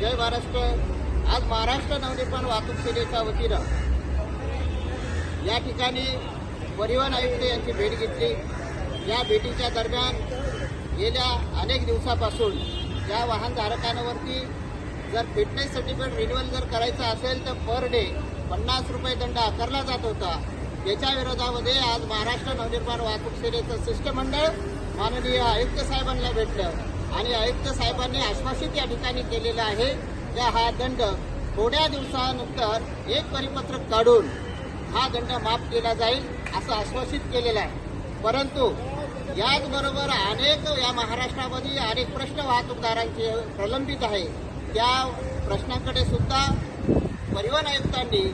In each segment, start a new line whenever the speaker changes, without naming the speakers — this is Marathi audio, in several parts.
जय महाराष्ट्र. आज महाराष्ट्र नवनिर्माण वाहतूक सेनेच्या वतीनं या ठिकाणी परिवहन आयुक्त यांची भेट घेतली. या भेटीच्या दरम्यान गेल्या अनेक दिवसापासून या वाहनधारकांवरती जर फिटनेस सर्टिफिकेट रिन्युअल जर करायचं असेल तर पर डे पन्नास रुपये दंड आकारला जात होता. याच्या विरोधामध्ये आज महाराष्ट्र नवनिर्माण वाहतूक सेनेचं शिष्टमंडळ माननीय आयुक्त साहेबांना भेटलं. आणि आयुक्त साहेबांनी आश्वासित या ठिकाणी केलेलं आहे त्या हा दंड थोड्या दिवसानंतर एक परिपत्रक काढून हा दंड माफ केला जाईल असं आश्वासित केलेलं आहे. परंतु याचबरोबर अनेक या महाराष्ट्रामध्ये अनेक प्रश्न वाहतूकदारांचे प्रलंबित आहे. त्या प्रश्नांकडे सुद्धा परिवहन आयुक्तांनी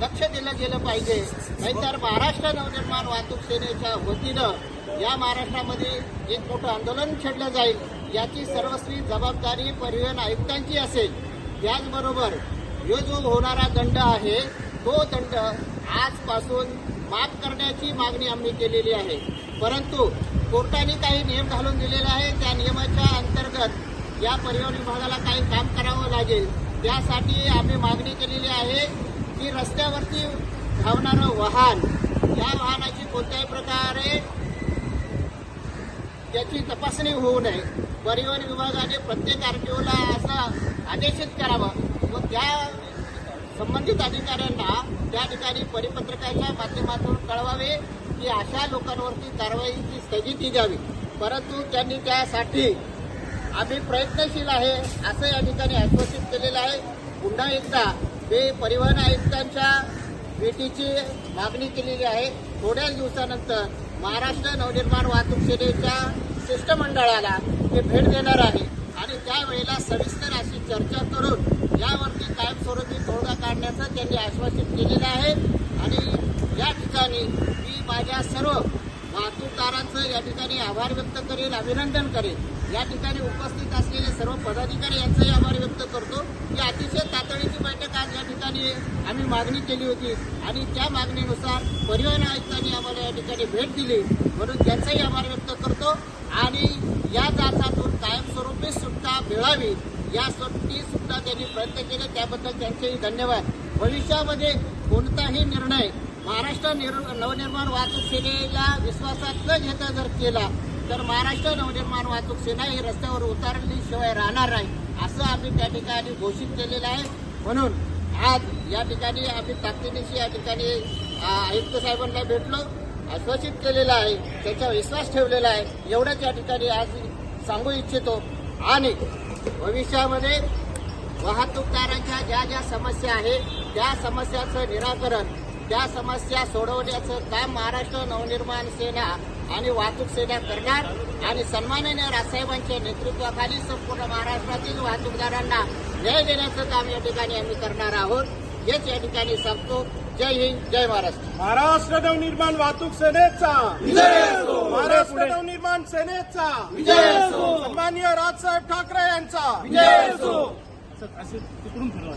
लक्ष दिलं गेलं पाहिजे. नाहीतर महाराष्ट्र नवनिर्माण वाहतूक सेनेच्या वतीनं या महाराष्ट्रामध्ये एक मोठं आंदोलन छेडलं जाईल याची सर्वस्वी जबाबदारी परिवहन आयुक्तांची असेल. त्याचबरोबर जो जो होणारा दंड आहे तो दंड आजपासून माफ करण्याची मागणी आम्ही केलेली आहे. परंतु कोर्टाने काही नियम घालून दिलेले आहे त्या नियमाच्या अंतर्गत या परिवहन विभागाला काही काम करावं लागेल. त्यासाठी आम्ही मागणी केलेली आहे की रस्त्यावरती धावणारं वाहन या वाहनाची कोणत्याही प्रकारे त्याची तपासणी होऊ नये. परिवहन विभागाने प्रत्येक आरटीओला असं आदेशित करावं. व त्या संबंधित अधिकाऱ्यांना त्या ठिकाणी परिपत्रकाच्या माध्यमातून कळवावे की अशा लोकांवरती कारवाईची स्थगिती द्यावी. परंतु त्यांनी त्यासाठी आम्ही प्रयत्नशील आहे असं या ठिकाणी आश्वासित केलेलं आहे. पुन्हा एकदा मी परिवहन आयुक्तांच्या भेटीची मागणी केलेली आहे. थोड्याच दिवसानंतर महाराष्ट्र नवनिर्माण वाहतूक सेनेच्या शिष्टमंडळाला ते भेट देणार आहे. आणि त्यावेळेला सविस्तर अशी चर्चा करून यावरती कायमस्वरूपी तोडगा काढण्याचं त्यांनी आश्वासित केलेलं आहे. आणि या ठिकाणी मी माझ्या सर्व वाहतूकदारांचं या ठिकाणी आभार व्यक्त करेल अभिनंदन करेल या ठिकाणी उपस्थित असलेले सर्व पदाधिकारी यांचंही आभार व्यक्त करतो. की अतिशय तातडीची आज या ठिकाणी आम्ही मागणी केली होती. आणि त्या मागणीनुसार परिवहन आयुक्तांनी आम्हाला या ठिकाणी भेट दिली. म्हणून त्यांचाही आभार व्यक्त करतो. आणि या जाचातून कायमस्वरूपी सुट्टा मिळावी यासाठी सुद्धा त्यांनी प्रयत्न केले. त्याबद्दल त्यांचेही धन्यवाद. भविष्यामध्ये कोणताही निर्णय महाराष्ट्र निर- नवनिर्माण वाहतूक सेनेला विश्वासात न घेता जर केला तर महाराष्ट्र नवनिर्माण वाहतूक सेना ही रस्त्यावर उतरल्याशिवाय राहणार नाही असं आम्ही त्या ठिकाणी घोषित केलेलं आहे. म्हणून आज या ठिकाणी आम्ही ताकदीशी या ठिकाणी आयुक्त साहेबांना भेटलो आश्वासित केलेलं आहे त्याच्यावर विश्वास ठेवलेला आहे. एवढंच या ठिकाणी आज सांगू इच्छितो. आणि भविष्यामध्ये वाहतूकदारांच्या ज्या ज्या समस्या आहेत त्या समस्याचं निराकरण त्या समस्या सोडवण्याचं काम महाराष्ट्र नवनिर्माण सेना आणि वाहतूक सेना करणार. आणि सन्माननीय राजसाहेबांच्या नेतृत्वाखाली संपूर्ण महाराष्ट्रातील वाहतूकदारांना न्याय देण्याचं काम या ठिकाणी आम्ही करणार आहोत. हेच या ठिकाणी सांगतो. जय हिंद जय महाराष्ट्र.
महाराष्ट्र नवनिर्माण वाहतूक सेनेचा. महाराष्ट्र नवनिर्माण सेनेचा. सन्माननीय राजसाहेब ठाकरे यांचा.
असे तिकडून फिरवा.